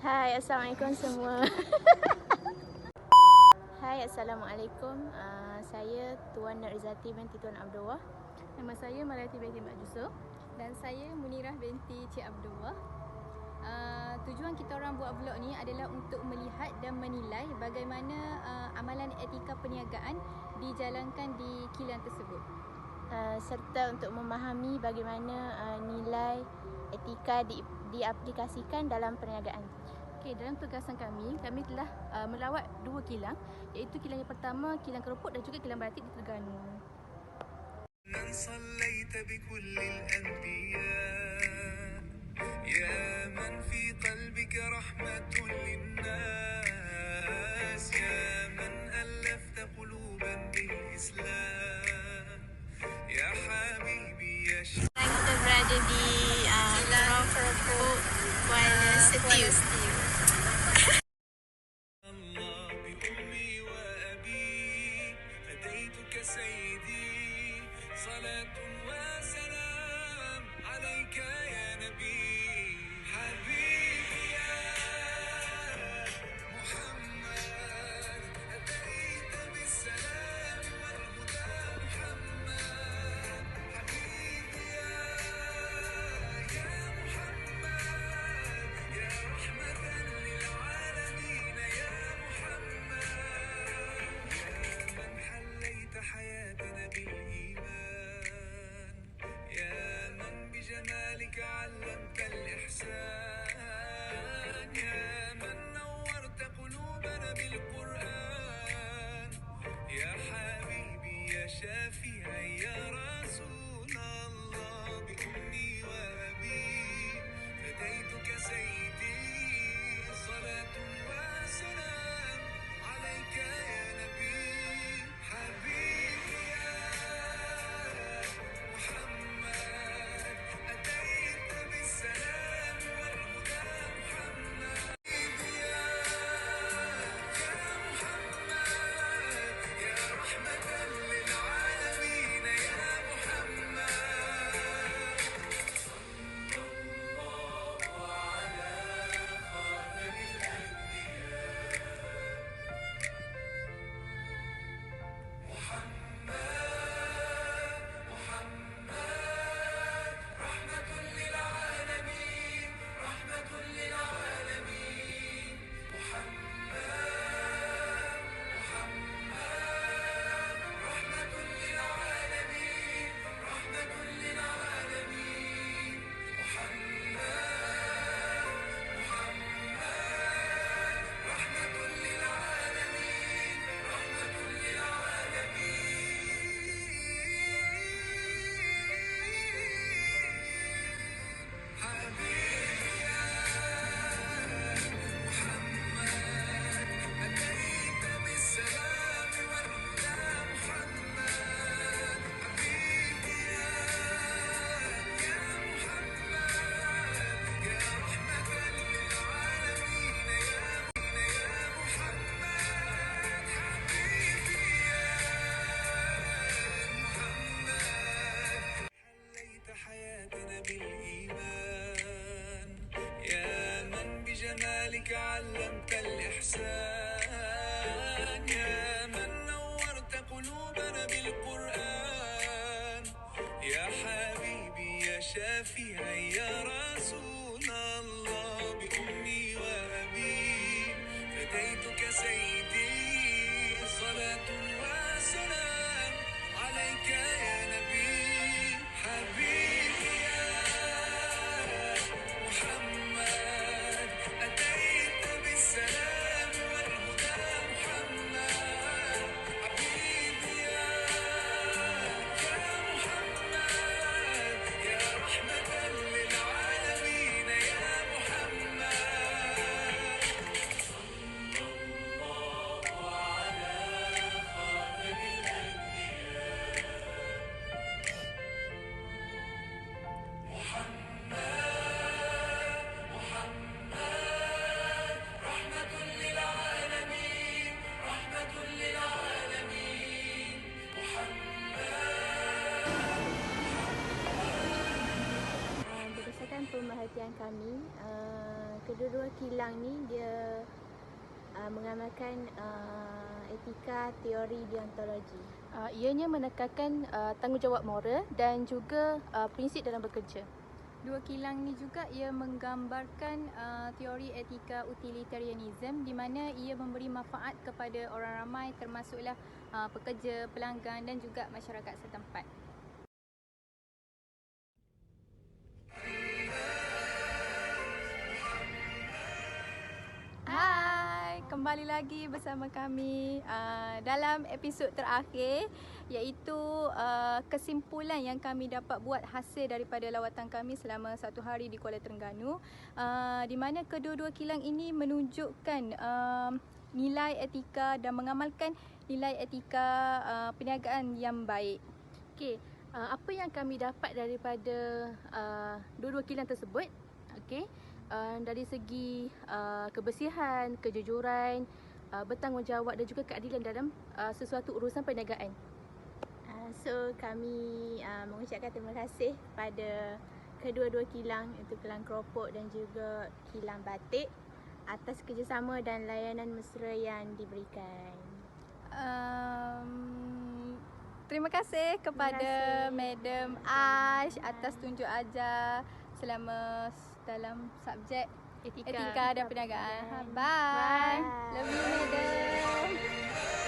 Hai, Assalamualaikum semua. Hai, Assalamualaikum. Uh, saya Tuan Narizati binti Tuan Abdullah. Nama saya Mariati binti Mak Jusuf dan saya Munirah binti Cik Abdullah. Uh, tujuan kita orang buat vlog ni adalah untuk melihat dan menilai bagaimana uh, amalan etika perniagaan dijalankan di kilang tersebut. Uh, serta untuk memahami bagaimana uh, nilai etika di, diaplikasikan dalam perniagaan. Okey, dalam tugasan kami, kami telah uh, melawat dua kilang iaitu kilang yang pertama, kilang kerupuk dan juga kilang batik di Terengganu. Kita berada di uh, Kilang kerupuk Kuala Setius علمك الإحسان. بجمالك علمت الإحسان. يا من نورت قلوبنا بالقرآن. يا حبيبي يا شافعي يا رسول. Pemerhatian kami, uh, kedua-dua kilang ni dia uh, mengamalkan uh, etika teori deontologi. Uh, ianya menekankan uh, tanggungjawab moral dan juga uh, prinsip dalam bekerja. Dua kilang ni juga ia menggambarkan uh, teori etika utilitarianism di mana ia memberi manfaat kepada orang ramai termasuklah uh, pekerja, pelanggan dan juga masyarakat setempat. Kembali lagi bersama kami uh, dalam episod terakhir iaitu uh, kesimpulan yang kami dapat buat hasil daripada lawatan kami selama satu hari di Kuala Terengganu uh, di mana kedua-dua kilang ini menunjukkan uh, nilai etika dan mengamalkan nilai etika uh, perniagaan yang baik. Okey, uh, apa yang kami dapat daripada uh, dua-dua kilang tersebut? Okey, uh, dari segi uh, kebersihan, kejujuran, uh, bertanggungjawab dan juga keadilan dalam uh, sesuatu urusan perniagaan. Uh, so kami uh, mengucapkan terima kasih pada kedua-dua kilang iaitu kilang keropok dan juga kilang batik atas kerjasama dan layanan mesra yang diberikan. Um, terima kasih kepada kasih. Madam Ash atas tunjuk ajar selama dalam subjek Etika. etika dan perniagaan. perniagaan. Bye. Bye. Love you, Madam.